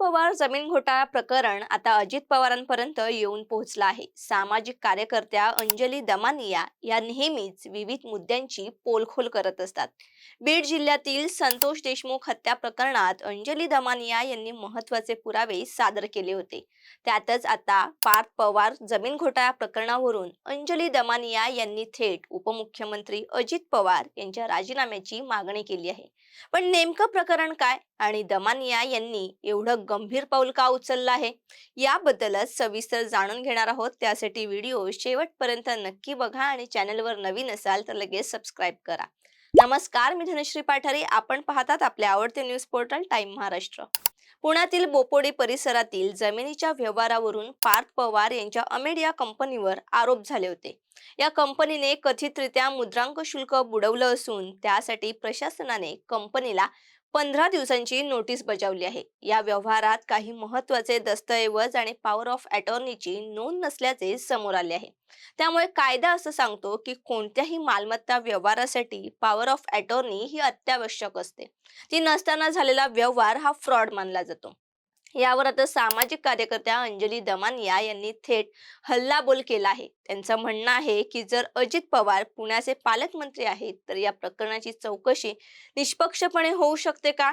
पवार जमीन घोटाळा प्रकरण आता अजित पवारांपर्यंत येऊन पोहोचलं आहे. सामाजिक कार्यकर्त्या अंजली दमानिया या नेहमीच विविध मुद्द्यांची पोलखोल करत असतात. बीड जिल्ह्यातील संतोष देशमुख हत्या प्रकरणात अंजली दमानिया यांनी महत्त्वाचे पुरावे सादर केले होते. त्यातच आता पार्थ पवार जमीन घोटाळा प्रकरणावरून अंजली दमानिया यांनी थेट उपमुख्यमंत्री अजित पवार यांच्या राजीनाम्याची मागणी केली आहे. पण नेमकं प्रकरण काय? आणि दमानिया यांनी एवढं गंभीर पाऊल का उचललं आहे? याबद्दलच सविस्तर जाणून घेणार आहोत. त्यासाठी व्हिडिओ शेवटपर्यंत नक्की बघा आणि चॅनलवर नवीन असाल तर लगेच सबस्क्राईब करा. नमस्कार मी धनश्री पाठारी. आपण पाहतात आपले आवडते न्यूज पोर्टल टाइम महाराष्ट्र. पुण्यातील बोपोडे परिसरातील जमिनीच्या व्यवहारावरून पार्थ पवार यांच्या अमेड या कंपनीवर आरोप झाले होते. या कंपनीने कथितरित्या मुद्रांक शुल्क बुडवलं असून त्यासाठी प्रशासनाने कंपनीला पंधरा दिवसांची नोटीस बजावली आहे. या व्यवहारात काही महत्त्वाचे दस्तऐवज आणि पॉवर ऑफ अटॉर्नीची नोंद नसल्याचे समोर आले आहे. त्यामुळे कायदा असं सांगतो की कोणत्याही मालमत्ता व्यवहारासाठी पॉवर ऑफ अटॉर्नी ही अत्यावश्यक असते. ती नसताना झालेला व्यवहार हा फ्रॉड मानला जातो. यावर आता सामाजिक कार्यकर्त्या अंजली दमानिया यांनी थेट हल्लाबोल केला आहे. त्यांचं म्हणणं आहे की जर अजित पवार पुण्याचे पालकमंत्री आहेत तर या प्रकरणाची चौकशी निष्पक्षपणे होऊ शकते का?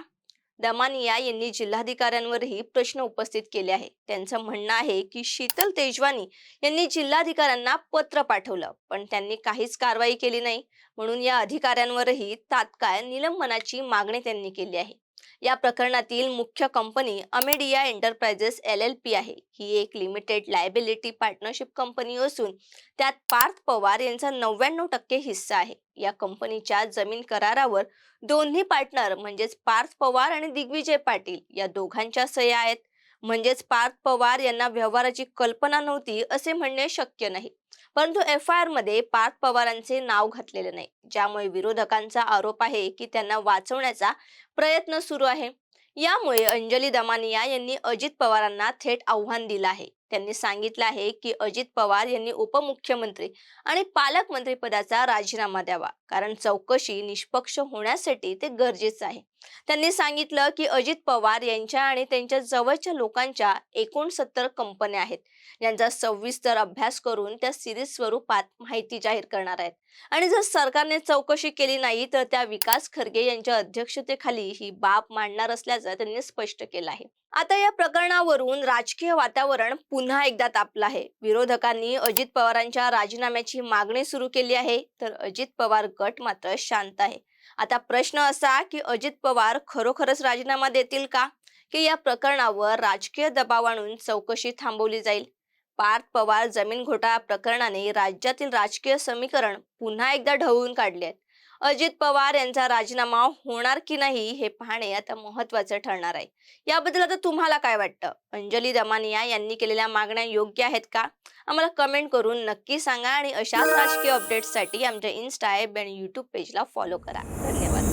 दमानिया यांनी जिल्हाधिकाऱ्यांवरही प्रश्न उपस्थित केले आहे त्यांचं म्हणणं आहे की शीतल तेजवानी यांनी जिल्हाधिकाऱ्यांना पत्र पाठवलं पण त्यांनी काहीच कारवाई केली नाही. म्हणून या अधिकाऱ्यांवरही तात्काळ निलंबनाची मागणी त्यांनी केली आहे. या प्रकरणातील मुख्य company Amadea enterprises L L P आहे. ही एक लिमिटेड लायबिलिटी पार्टनरशिप कंपनी असून त्यात पार्थ पवार यांचा नव्याण्णव टक्के हिस्सा आहे. या कंपनीच्या जमीन करारावर दोन्ही पार्टनर म्हणजेच पार्थ पवार आणि दिग्विजय पाटील या दोघांच्या सह्या आहेत. म्हणजेच पार्थ पवार यांना व्यवहाराची कल्पना नव्हती असे म्हणणे शक्य नाही. परंतु एफ आय आरमध्ये पार्थ पवारांचे नाव घातलेले नाही. ज्यामुळे विरोधकांचा आरोप आहे की त्यांना वाचवण्याचा प्रयत्न सुरू आहे. यामुळे अंजली दमानिया यांनी अजित पवारांना थेट आव्हान दिलं आहे. त्यांनी सांगितलं आहे की अजित पवार यांनी उपमुख्यमंत्री आणि पालकमंत्री पदाचा राजीनामा द्यावा. कारण चौकशी निष्पक्ष होण्यासाठी ते गरजेचं आहे. त्यांनी सांगितलं की अजित पवार यांच्या आणि त्यांच्या जवळच्या लोकांच्या एकोणसत्तर कंपन्या आहेत. यांचा सविस्तर अभ्यास करून त्या सिरीज स्वरूपात माहिती जाहीर करणार आहेत. आणि जर सरकारने चौकशी केली नाही तर त्या विकास खरगे यांच्या अध्यक्षतेखाली ही बाब मांडणार असल्याचं त्यांनी स्पष्ट केलं आहे. आता या प्रकरणावरून राजकीय वातावरण पुन्हा एकदा तापलं आहे. विरोधकांनी अजित पवारांच्या राजीनाम्याची मागणी सुरू केली आहे तर अजित पवार गट मात्र शांत आहे. आता प्रश्न असा की अजित पवार खरोखरच राजीनामा देतील का? की या प्रकरणावर राजकीय दबाव आणून चौकशी थांबवली जाईल? पार्थ पवार जमीन घोटाळा प्रकरणाने राज्यातील राजकीय समीकरण पुन्हा एकदा ढवळून काढले आहेत. अजित पवार यांचा राजीनामा होणार की नाही हे पाहणे आता महत्वाचं ठरणार आहे. याबद्दल आता तुम्हाला काय वाटतं? अंजली दमानिया यांनी केलेल्या मागण्या योग्य आहेत का? आम्हाला कमेंट करून नक्की सांगा आणि अशाच राजकीय अपडेट्ससाठी आमच्या इन्स्टा ॲप आणि यूट्यूब पेजला फॉलो करा. धन्यवाद.